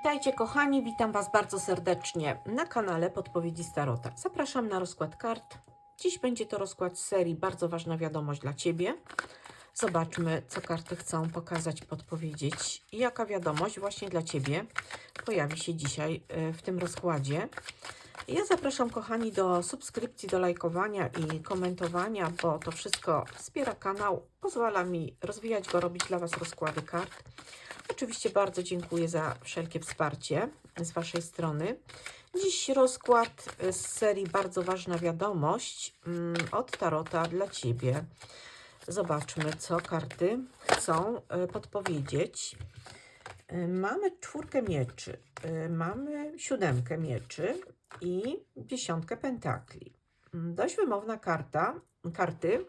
Witajcie kochani, witam Was bardzo serdecznie na kanale Podpowiedzi Starota. Zapraszam na rozkład kart. Dziś będzie to rozkład serii Bardzo ważna wiadomość dla Ciebie. Zobaczmy, co karty chcą pokazać, podpowiedzieć i jaka wiadomość właśnie dla Ciebie pojawi się dzisiaj y, w tym rozkładzie. Ja zapraszam kochani do subskrypcji, do lajkowania i komentowania, bo to wszystko wspiera kanał, pozwala mi rozwijać go, robić dla Was rozkłady kart. Oczywiście bardzo dziękuję za wszelkie wsparcie z Waszej strony. Dziś rozkład z serii Bardzo ważna wiadomość mm, od Tarota dla Ciebie. Zobaczmy, co karty chcą e, podpowiedzieć. E, Mamy czwórkę mieczy, e, mamy siódemkę mieczy i dziesiątkę pentakli. Mm, Dość wymowna karta, karty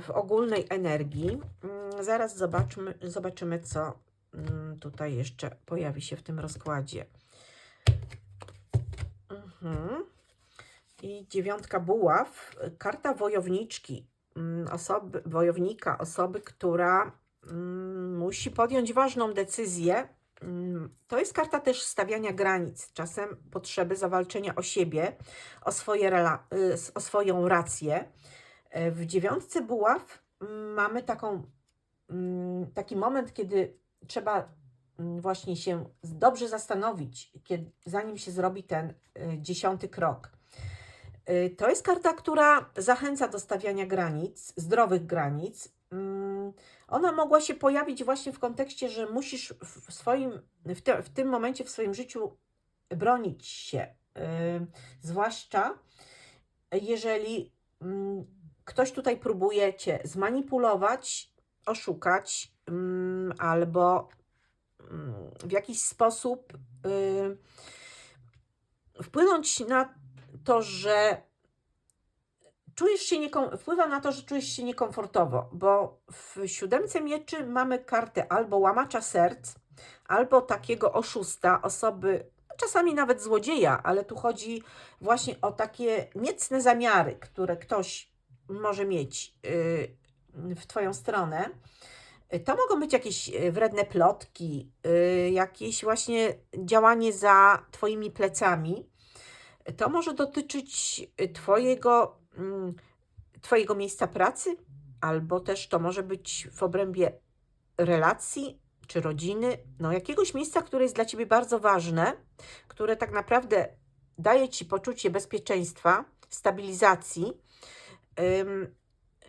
w ogólnej energii. Mm, Zaraz zobaczmy, zobaczymy, co tutaj jeszcze pojawi się w tym rozkładzie. Mhm. I dziewiątka buław, karta wojowniczki, mm, osoby, wojownika, osoby, która mm, musi podjąć ważną decyzję. Mm, To jest karta też stawiania granic, czasem potrzeby zawalczenia o siebie, o, swoje y, o swoją rację. E, W dziewiątce buław mm, mamy taką, mm, taki moment, kiedy trzeba mm, właśnie się dobrze zastanowić, kiedy, zanim się zrobi ten y, dziesiąty krok. Y, To jest karta, która zachęca do stawiania granic, zdrowych granic. Mm, Ona mogła się pojawić właśnie w kontekście, że musisz w swoim, w, te, w tym momencie w swoim życiu bronić się. Y, Zwłaszcza jeżeli mm, ktoś tutaj próbuje cię zmanipulować, oszukać albo mm, w jakiś sposób y, wpłynąć na to, że czujesz się niekom- wpływa na to, że czujesz się niekomfortowo, bo w siódemce mieczy mamy kartę albo łamacza serc, albo takiego oszusta, osoby, czasami nawet złodzieja, ale tu chodzi właśnie o takie niecne zamiary, które ktoś może mieć y, w Twoją stronę. To mogą być jakieś y, wredne plotki, y, jakieś właśnie działanie za Twoimi plecami. To może dotyczyć y, Twojego, mm, twojego miejsca pracy, albo też to może być w obrębie relacji czy rodziny, no jakiegoś miejsca, które jest dla Ciebie bardzo ważne, które tak naprawdę daje Ci poczucie bezpieczeństwa, stabilizacji.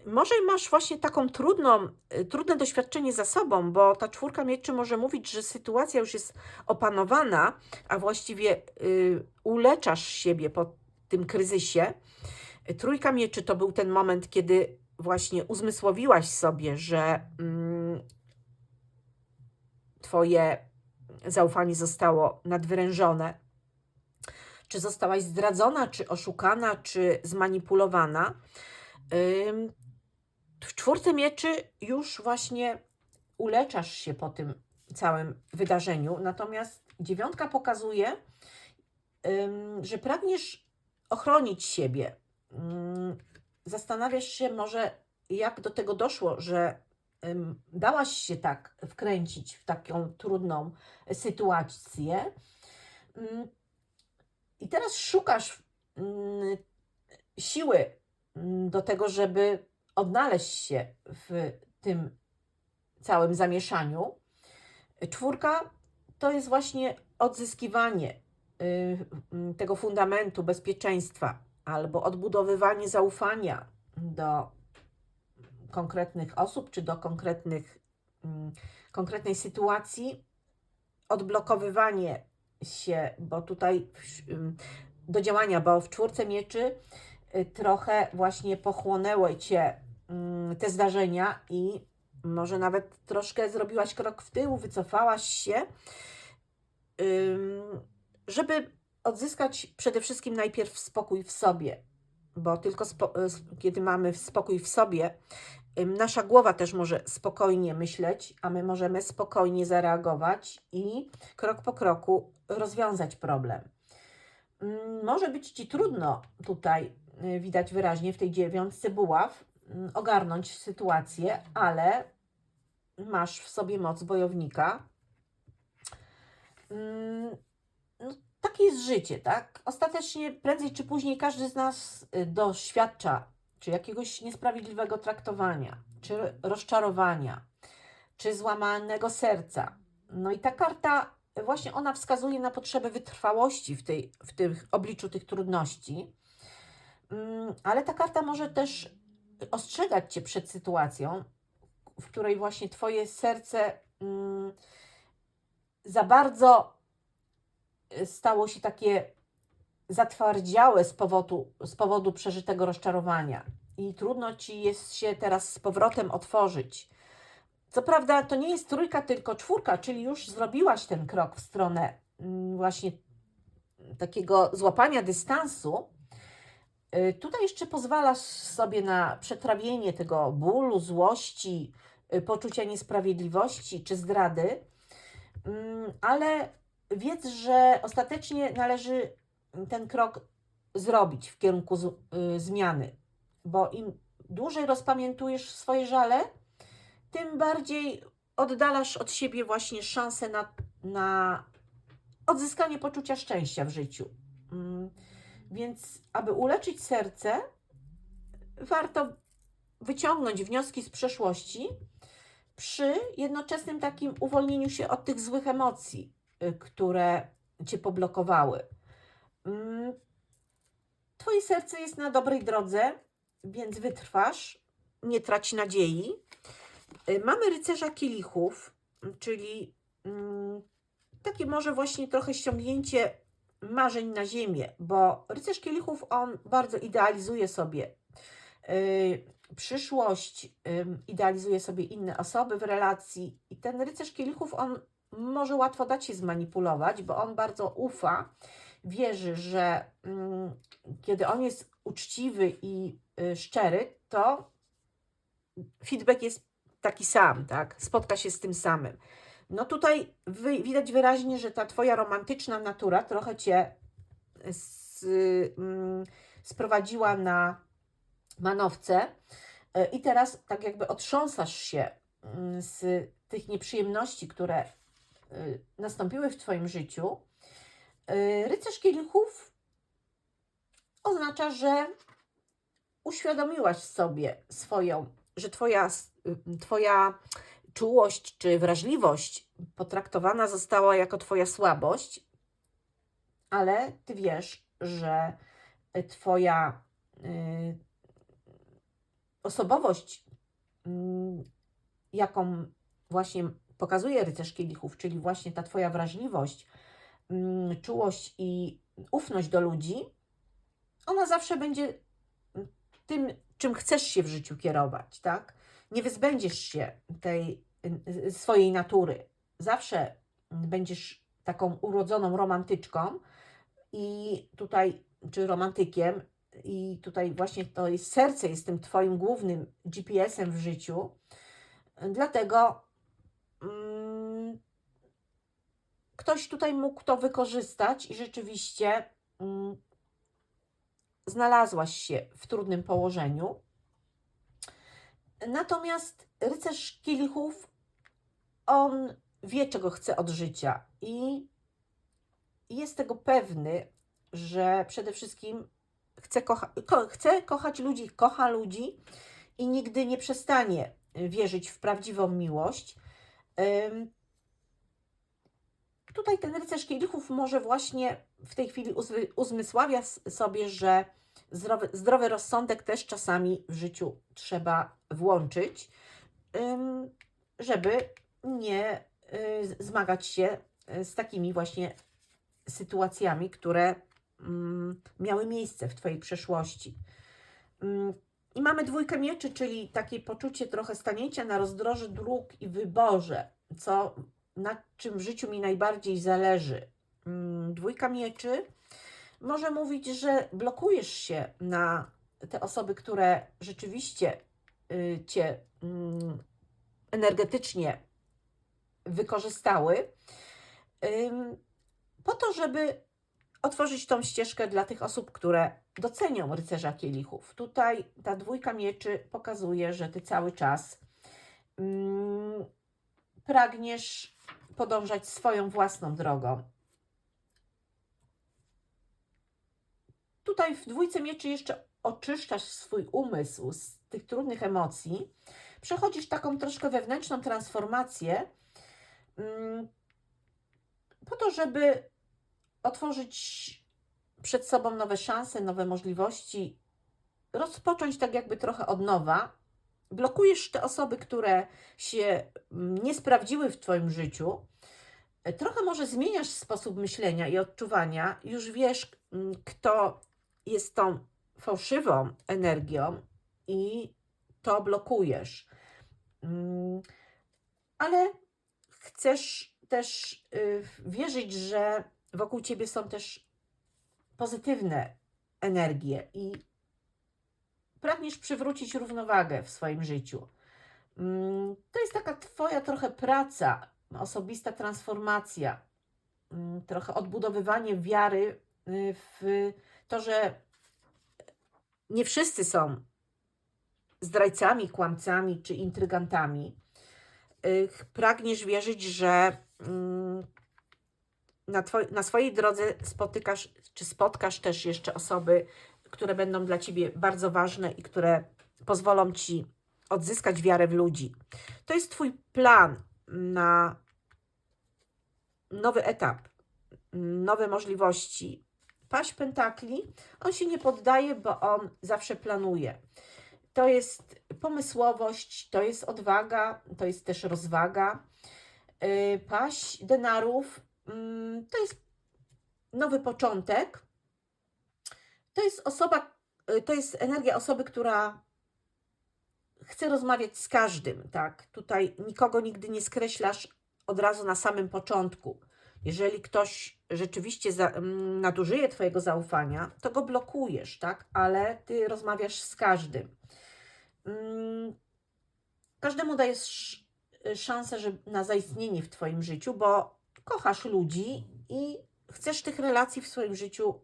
Może masz właśnie taką trudną, y, trudne doświadczenie za sobą, bo ta czwórka mieczy może mówić, że sytuacja już jest opanowana, a właściwie y, uleczasz siebie po tym kryzysie. Trójka mieczy to był ten moment, kiedy właśnie uzmysłowiłaś sobie, że mm, Twoje zaufanie zostało nadwyrężone. Czy zostałaś zdradzona, czy oszukana, czy zmanipulowana. W czwórce mieczy już właśnie uleczasz się po tym całym wydarzeniu, natomiast dziewiątka pokazuje, że pragniesz ochronić siebie. Zastanawiasz się może, jak do tego doszło, że dałaś się tak wkręcić w taką trudną sytuację. I teraz szukasz siły do tego, żeby odnaleźć się w tym całym zamieszaniu. Czwórka to jest właśnie odzyskiwanie y, tego fundamentu bezpieczeństwa albo odbudowywanie zaufania do konkretnych osób czy do konkretnych, mm, konkretnej sytuacji, odblokowywanie się, bo tutaj do działania, bo w czwórce mieczy y, trochę właśnie pochłonęły cię te zdarzenia i może nawet troszkę zrobiłaś krok w tył, wycofałaś się, żeby odzyskać przede wszystkim najpierw spokój w sobie, bo tylko s- kiedy mamy spokój w sobie, nasza głowa też może spokojnie myśleć, a my możemy spokojnie zareagować i krok po kroku rozwiązać problem. Mm, Może być Ci trudno tutaj, y, widać wyraźnie w tej dziewiątce buław, mm, ogarnąć sytuację, ale masz w sobie moc bojownika. mm, no, takie jest życie, tak? Ostatecznie, prędzej czy później, każdy z nas y, doświadcza czy jakiegoś niesprawiedliwego traktowania, czy rozczarowania, czy złamanego serca. No i ta karta, właśnie ona wskazuje na potrzebę wytrwałości w, tej, w tych obliczu tych trudności, Mm, ale ta karta może też ostrzegać Cię przed sytuacją, w której właśnie Twoje serce mm, za bardzo y, stało się takie zatwardziałe z powodu, z powodu przeżytego rozczarowania i trudno Ci jest się teraz z powrotem otworzyć. Co prawda to nie jest trójka, tylko czwórka, czyli już zrobiłaś ten krok w stronę mm, właśnie takiego złapania dystansu. Y, Tutaj jeszcze pozwalasz sobie na przetrawienie tego bólu, złości, y, poczucia niesprawiedliwości czy zdrady, Mm, ale wiedz, że ostatecznie należy ten krok zrobić w kierunku z, y, zmiany, bo im dłużej rozpamiętujesz swoje żale, tym bardziej oddalasz od siebie właśnie szansę na, na odzyskanie poczucia szczęścia w życiu. Mm, Więc, aby uleczyć serce, warto wyciągnąć wnioski z przeszłości przy jednoczesnym takim uwolnieniu się od tych złych emocji, y, które cię poblokowały. Mm, Twoje serce jest na dobrej drodze, więc wytrwasz, nie trać nadziei. Y, Mamy rycerza kielichów, czyli mm, takie może właśnie trochę ściągnięcie marzeń na ziemię, bo rycerz kielichów on bardzo idealizuje sobie y, przyszłość, ym, idealizuje sobie inne osoby w relacji i ten rycerz kielichów on może łatwo dać się zmanipulować, bo on bardzo ufa, wierzy, że mm, kiedy on jest uczciwy i y, szczery, to feedback jest taki sam, tak? Spotka się z tym samym. No tutaj wy, widać wyraźnie, że ta twoja romantyczna natura trochę cię z, mm, sprowadziła na manowce y, i teraz tak jakby otrząsasz się mm, z tych nieprzyjemności, które y, nastąpiły w twoim życiu. Y, Rycerz kielichów oznacza, że uświadomiłaś sobie swoją, że twoja, y, twoja czułość czy wrażliwość potraktowana została jako twoja słabość, ale ty wiesz, że y, twoja y, osobowość, mm, jaką właśnie pokazuje rycerz kielichów, czyli właśnie ta twoja wrażliwość, mm, czułość i ufność do ludzi, ona zawsze będzie tym, czym chcesz się w życiu kierować, tak? Nie wyzbędziesz się tej y, swojej natury. Zawsze będziesz taką urodzoną romantyczką i tutaj, czy romantykiem, i tutaj właśnie to jest serce, jest tym Twoim głównym GPS-em w życiu. Dlatego mm, ktoś tutaj mógł to wykorzystać i rzeczywiście mm, znalazłaś się w trudnym położeniu. Natomiast rycerz kielichów, on wie, czego chce od życia i jest tego pewny, że przede wszystkim chce, kocha, ko, chce kochać ludzi, kocha ludzi i nigdy nie przestanie wierzyć w prawdziwą miłość. Tutaj ten rycerz kielichów może właśnie w tej chwili uzmysławia sobie, że zdrowy, zdrowy rozsądek też czasami w życiu trzeba włączyć, żeby nie y, zmagać się y, z takimi właśnie sytuacjami, które mm, miały miejsce w Twojej przeszłości. I mamy dwójkę mieczy, czyli takie poczucie trochę stanięcia na rozdroży dróg i wyborze, co na czym w życiu mi najbardziej zależy. Dwójka mieczy może mówić, że blokujesz się na te osoby, które rzeczywiście y, cię mm, energetycznie wykorzystały, po to, żeby otworzyć tą ścieżkę dla tych osób, które docenią rycerza kielichów. Tutaj ta dwójka mieczy pokazuje, że ty cały czas pragniesz podążać swoją własną drogą. Tutaj w dwójce mieczy jeszcze oczyszczasz swój umysł z tych trudnych emocji. Przechodzisz taką troszkę wewnętrzną transformację mm, po to, żeby otworzyć przed sobą nowe szanse, nowe możliwości, rozpocząć tak jakby trochę od nowa. Blokujesz te osoby, które się mm, nie sprawdziły w Twoim życiu. Trochę może zmieniasz sposób myślenia i odczuwania. Już wiesz, mm, kto jest tą fałszywą energią i to blokujesz. Mm, Ale chcesz też y, wierzyć, że wokół ciebie są też pozytywne energie i pragniesz przywrócić równowagę w swoim życiu. Mm, To jest taka Twoja trochę praca, osobista transformacja, mm, trochę odbudowywanie wiary y, w to, że nie wszyscy są zdrajcami, kłamcami czy intrygantami. Pragniesz wierzyć, że mm, na, twoj, na swojej drodze spotykasz, czy spotkasz też jeszcze osoby, które będą dla ciebie bardzo ważne i które pozwolą ci odzyskać wiarę w ludzi. To jest twój plan na nowy etap, nowe możliwości. Paść Pentakli, on się nie poddaje, bo on zawsze planuje. To jest pomysłowość, to jest odwaga, to jest też rozwaga. Yy, Paść denarów mm, to jest nowy początek. To jest osoba, y, to jest energia osoby, która chce rozmawiać z każdym, tak? Tutaj nikogo nigdy nie skreślasz od razu na samym początku. Jeżeli ktoś rzeczywiście za, mm, nadużyje Twojego zaufania, to go blokujesz, tak? Ale Ty rozmawiasz z każdym. Mm, Każdemu dajesz sz- szansę że, na zaistnienie w Twoim życiu, bo kochasz ludzi i chcesz tych relacji w swoim życiu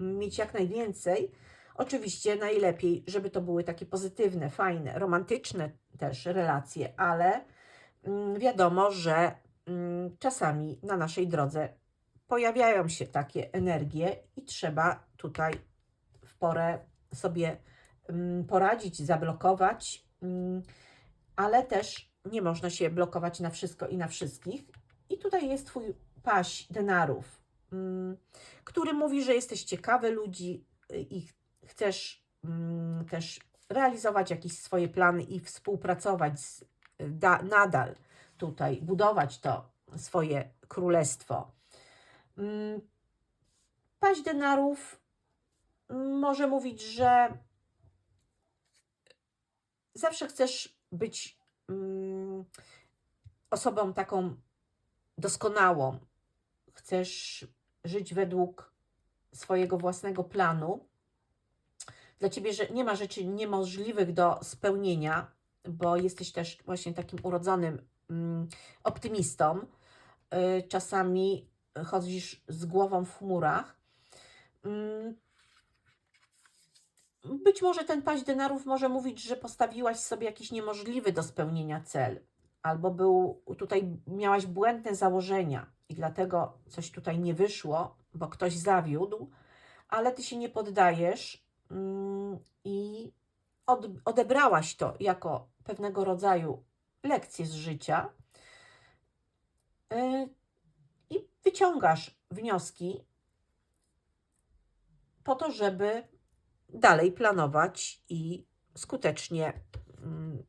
mieć jak najwięcej. Oczywiście najlepiej, żeby to były takie pozytywne, fajne, romantyczne też relacje, ale mm, wiadomo, że czasami na naszej drodze pojawiają się takie energie i trzeba tutaj w porę sobie mm, poradzić, zablokować, mm, ale też nie można się blokować na wszystko i na wszystkich. I tutaj jest Twój paś denarów, mm, który mówi, że jesteś ciekawy ludzi y, i ch- chcesz mm, też realizować jakieś swoje plany i współpracować z, da, nadal tutaj, budować to swoje królestwo. Mm, Paść denarów mm, może mówić, że zawsze chcesz być mm, osobą taką doskonałą. Chcesz żyć według swojego własnego planu. Dla ciebie, że nie ma rzeczy niemożliwych do spełnienia, bo jesteś też właśnie takim urodzonym optymistą. Y, Czasami chodzisz z głową w chmurach. Mm, Być może ten paść denarów może mówić, że postawiłaś sobie jakiś niemożliwy do spełnienia cel, albo był tutaj miałaś błędne założenia i dlatego coś tutaj nie wyszło, bo ktoś zawiódł, ale ty się nie poddajesz mm, i od, odebrałaś to jako pewnego rodzaju lekcję z życia y, i wyciągasz wnioski po to, żeby dalej planować i skutecznie mm,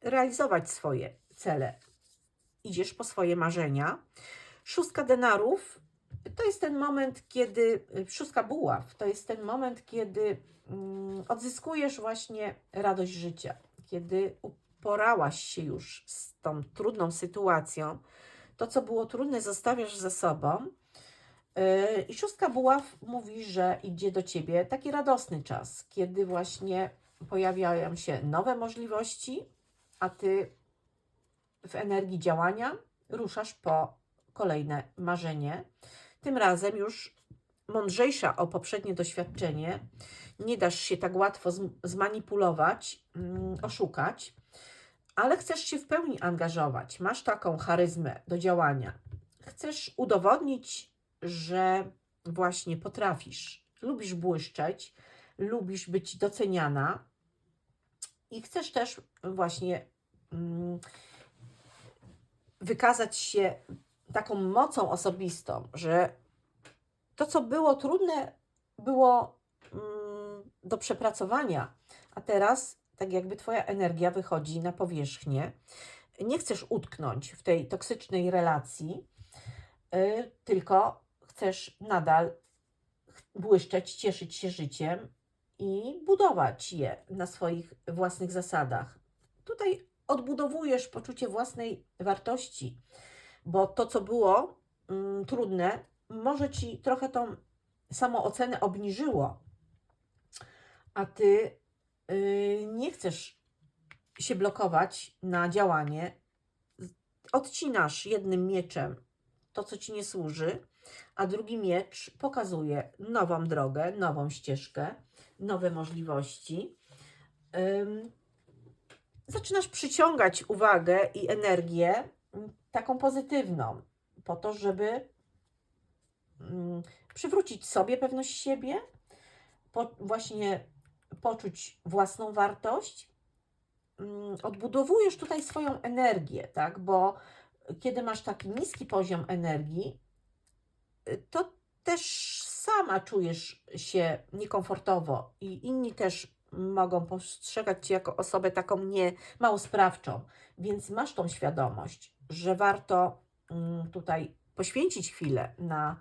realizować swoje cele. Idziesz po swoje marzenia. Szóstka denarów to jest ten moment, kiedy, y, szóstka buław, to jest ten moment, kiedy mm, odzyskujesz właśnie radość życia, kiedy uporałaś się już z tą trudną sytuacją. To, co było trudne, zostawiasz za sobą. Yy, I szóstka buław mówi, że idzie do ciebie taki radosny czas, kiedy właśnie pojawiają się nowe możliwości, a ty w energii działania ruszasz po kolejne marzenie. Tym razem już mądrzejsza o poprzednie doświadczenie, nie dasz się tak łatwo zm- zmanipulować, mm, oszukać, ale chcesz się w pełni angażować, masz taką charyzmę do działania. Chcesz udowodnić, że właśnie potrafisz, lubisz błyszczeć, lubisz być doceniana i chcesz też właśnie mm, wykazać się taką mocą osobistą, że to, co było trudne, było mm, do przepracowania, a teraz tak jakby Twoja energia wychodzi na powierzchnię. Nie chcesz utknąć w tej toksycznej relacji, y, tylko chcesz nadal błyszczeć, cieszyć się życiem i budować je na swoich własnych zasadach. Tutaj odbudowujesz poczucie własnej wartości, bo to, co było mm, trudne, może ci trochę tą samoocenę obniżyło, a ty y, nie chcesz się blokować na działanie. Odcinasz jednym mieczem to, co ci nie służy, a drugi miecz pokazuje nową drogę, nową ścieżkę, nowe możliwości. Zaczynasz przyciągać uwagę i energię mm, taką pozytywną, po to, żeby przywrócić sobie pewność siebie, po, właśnie poczuć własną wartość. Mm, Odbudowujesz tutaj swoją energię, tak? Bo kiedy masz taki niski poziom energii, to też sama czujesz się niekomfortowo i inni też mogą postrzegać Cię jako osobę taką nie mało sprawczą, więc masz tą świadomość, że warto mm, tutaj poświęcić chwilę na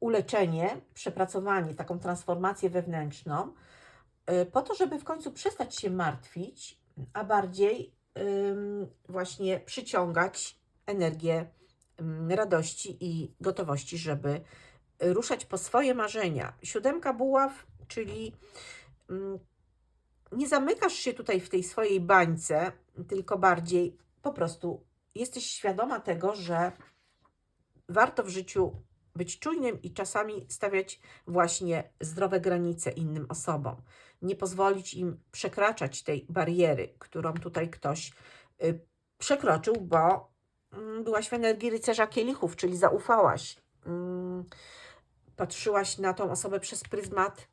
uleczenie, przepracowanie, taką transformację wewnętrzną, y, po to, żeby w końcu przestać się martwić, a bardziej właśnie przyciągać energię radości i gotowości, żeby ruszać po swoje marzenia. Siódemka buław, czyli nie zamykasz się tutaj w tej swojej bańce, tylko bardziej po prostu jesteś świadoma tego, że warto w życiu być czujnym i czasami stawiać właśnie zdrowe granice innym osobom. Nie pozwolić im przekraczać tej bariery, którą tutaj ktoś y, przekroczył, bo mm, byłaś w energii rycerza kielichów, czyli zaufałaś. Mm, patrzyłaś na tą osobę przez pryzmat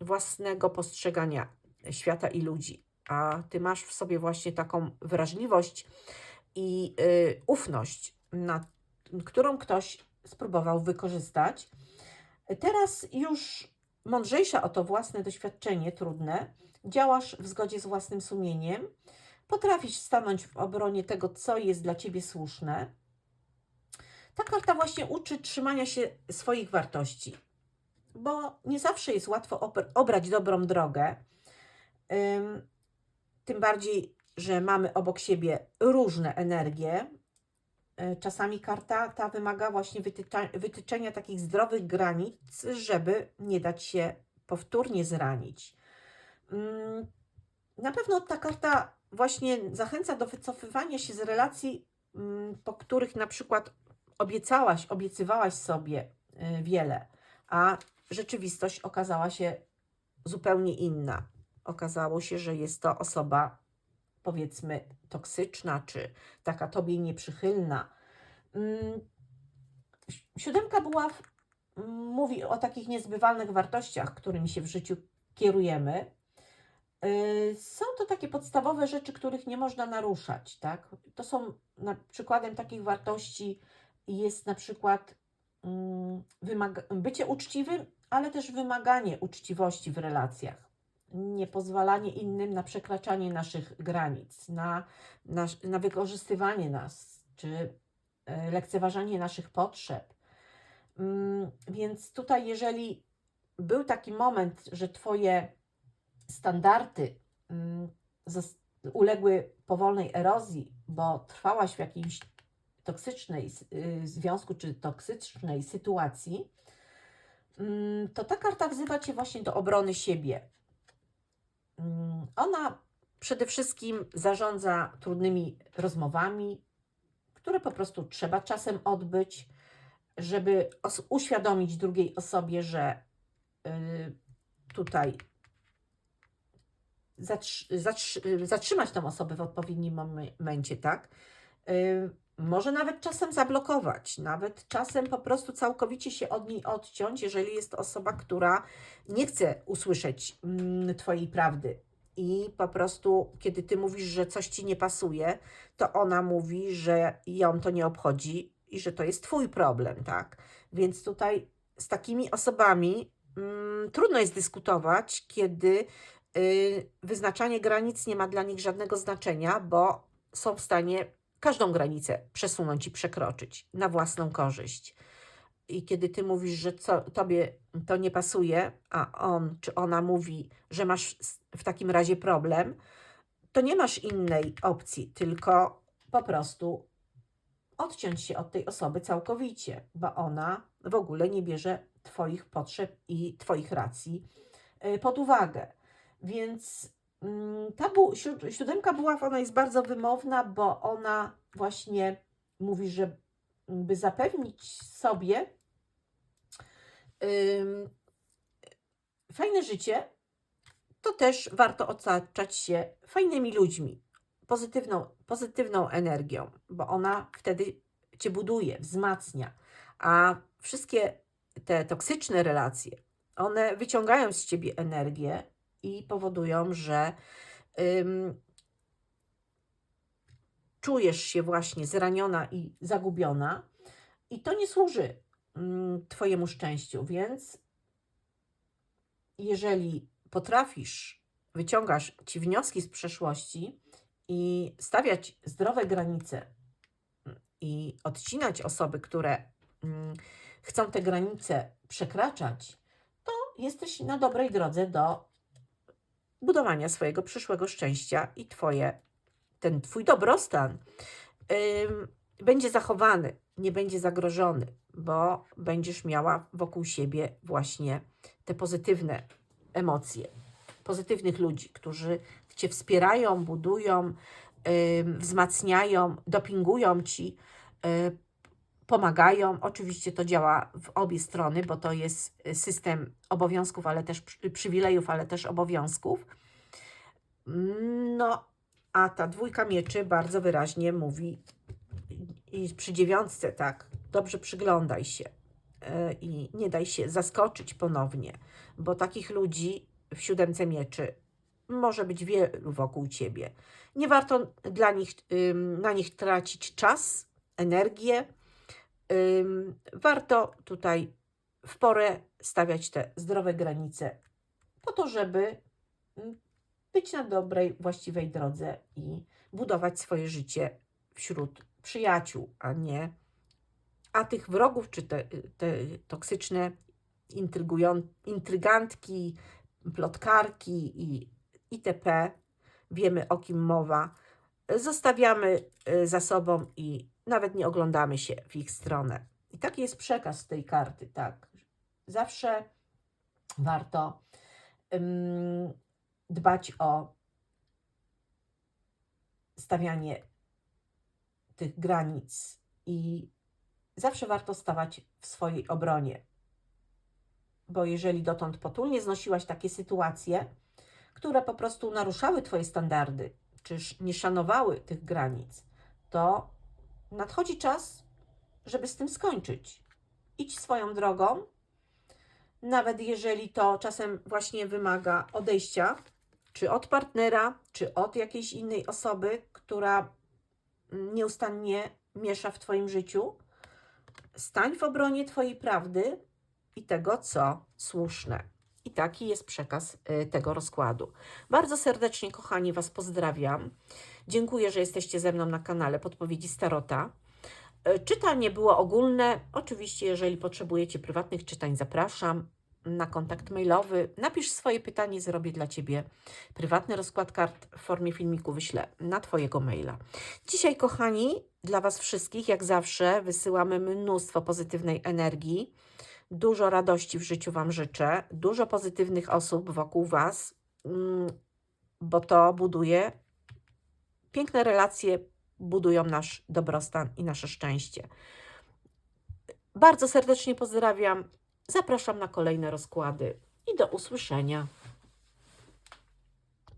własnego postrzegania świata i ludzi, a ty masz w sobie właśnie taką wrażliwość i y, ufność, na którą ktoś spróbował wykorzystać. Teraz już mądrzejsza o to własne doświadczenie trudne, działasz w zgodzie z własnym sumieniem, potrafisz stanąć w obronie tego, co jest dla ciebie słuszne. Ta karta właśnie uczy trzymania się swoich wartości, bo nie zawsze jest łatwo obr- obrać dobrą drogę. Ym, tym bardziej, że mamy obok siebie różne energie. Y, Czasami karta ta wymaga właśnie wytyczenia takich zdrowych granic, żeby nie dać się powtórnie zranić. Ym, Na pewno ta karta właśnie zachęca do wycofywania się z relacji, ym, po których na przykład obiecałaś, obiecywałaś sobie y, wiele, a rzeczywistość okazała się zupełnie inna. Okazało się, że jest to osoba, powiedzmy, toksyczna, czy taka tobie nieprzychylna. Mm, si- Siódemka mm, mówi o takich niezbywalnych wartościach, którymi się w życiu kierujemy. Y, Są to takie podstawowe rzeczy, których nie można naruszać, tak? To są na przykładem takich wartości jest na przykład mm, bycie uczciwym, ale też wymaganie uczciwości w relacjach. Nie pozwalanie innym na przekraczanie naszych granic, na, na, na wykorzystywanie nas, czy e, lekceważenie naszych potrzeb. Mm, Więc tutaj, jeżeli był taki moment, że Twoje standardy mm, uległy powolnej erozji, bo trwałaś w jakimś toksycznej y, związku czy toksycznej sytuacji, mm, to ta karta wzywa Cię właśnie do obrony siebie. Mm, Ona przede wszystkim zarządza trudnymi rozmowami, które po prostu trzeba czasem odbyć, żeby uświadomić drugiej osobie, że y, tutaj zatrzy- zatrzy- zatrzymać tą osobę w odpowiednim momen- momencie, tak? Może nawet czasem zablokować, nawet czasem po prostu całkowicie się od niej odciąć, jeżeli jest to osoba, która nie chce usłyszeć mm, Twojej prawdy. I po prostu, kiedy Ty mówisz, że coś Ci nie pasuje, to ona mówi, że ją to nie obchodzi i że to jest Twój problem, tak? Więc tutaj z takimi osobami mm, trudno jest dyskutować, kiedy y, wyznaczanie granic nie ma dla nich żadnego znaczenia, bo są w stanie każdą granicę przesunąć i przekroczyć na własną korzyść. I kiedy ty mówisz, że co, tobie to nie pasuje, a on czy ona mówi, że masz w takim razie problem, to nie masz innej opcji, tylko po prostu odciąć się od tej osoby całkowicie, bo ona w ogóle nie bierze Twoich potrzeb i Twoich racji y, pod uwagę. Więc ta bu- siód- siódemka buław, ona jest bardzo wymowna, bo ona właśnie mówi, że by zapewnić sobie ym, fajne życie, to też warto otaczać się fajnymi ludźmi, pozytywną, pozytywną energią, bo ona wtedy cię buduje, wzmacnia. A wszystkie te toksyczne relacje, one wyciągają z ciebie energię i powodują, że ym, czujesz się właśnie zraniona i zagubiona, i to nie służy mm, Twojemu szczęściu. Więc jeżeli potrafisz, wyciągasz ci wnioski z przeszłości i stawiać zdrowe granice mm, i odcinać osoby, które mm, chcą te granice przekraczać, to jesteś na dobrej drodze do budowania swojego przyszłego szczęścia i twoje, ten twój dobrostan ym, będzie zachowany, nie będzie zagrożony, bo będziesz miała wokół siebie właśnie te pozytywne emocje, pozytywnych ludzi, którzy cię wspierają, budują, ym, wzmacniają, dopingują ci, y, pomagają. Oczywiście to działa w obie strony, bo to jest system obowiązków, ale też przy- przywilejów, ale też obowiązków. No, a ta dwójka mieczy bardzo wyraźnie mówi i przy dziewiątce tak, dobrze przyglądaj się e, i nie daj się zaskoczyć ponownie, bo takich ludzi w siódemce mieczy może być wielu wokół ciebie. Nie warto dla nich, na nich tracić czas, energię. Warto tutaj w porę stawiać te zdrowe granice po to, żeby mm, być na dobrej, właściwej drodze i budować swoje życie wśród przyjaciół, a nie. A tych wrogów, czy te, te toksyczne intrygantki, plotkarki i itp., wiemy o kim mowa, zostawiamy y, za sobą i nawet nie oglądamy się w ich stronę. I taki jest przekaz tej karty, tak. Zawsze warto ym, dbać o stawianie tych granic i zawsze warto stawać w swojej obronie. Bo jeżeli dotąd potulnie znosiłaś takie sytuacje, które po prostu naruszały Twoje standardy, czyż nie szanowały tych granic, to nadchodzi czas, żeby z tym skończyć. Idź swoją drogą, nawet jeżeli to czasem właśnie wymaga odejścia, czy od partnera, czy od jakiejś innej osoby, która nieustannie miesza w Twoim życiu. Stań w obronie Twojej prawdy i tego, co słuszne. I taki jest przekaz y, tego rozkładu. Bardzo serdecznie, kochani, Was pozdrawiam. Dziękuję, że jesteście ze mną na kanale Podpowiedzi Starota. Y, Czytanie było ogólne. Oczywiście, jeżeli potrzebujecie prywatnych czytań, zapraszam na kontakt mailowy. Napisz swoje pytanie, zrobię dla Ciebie prywatny rozkład kart w formie filmiku, wyślę na Twojego maila. Dzisiaj, kochani, dla Was wszystkich, jak zawsze, wysyłamy mnóstwo pozytywnej energii. Dużo radości w życiu Wam życzę, dużo pozytywnych osób wokół Was, mm, bo to buduje piękne relacje, budują nasz dobrostan i nasze szczęście. Bardzo serdecznie pozdrawiam. Zapraszam na kolejne rozkłady i do usłyszenia.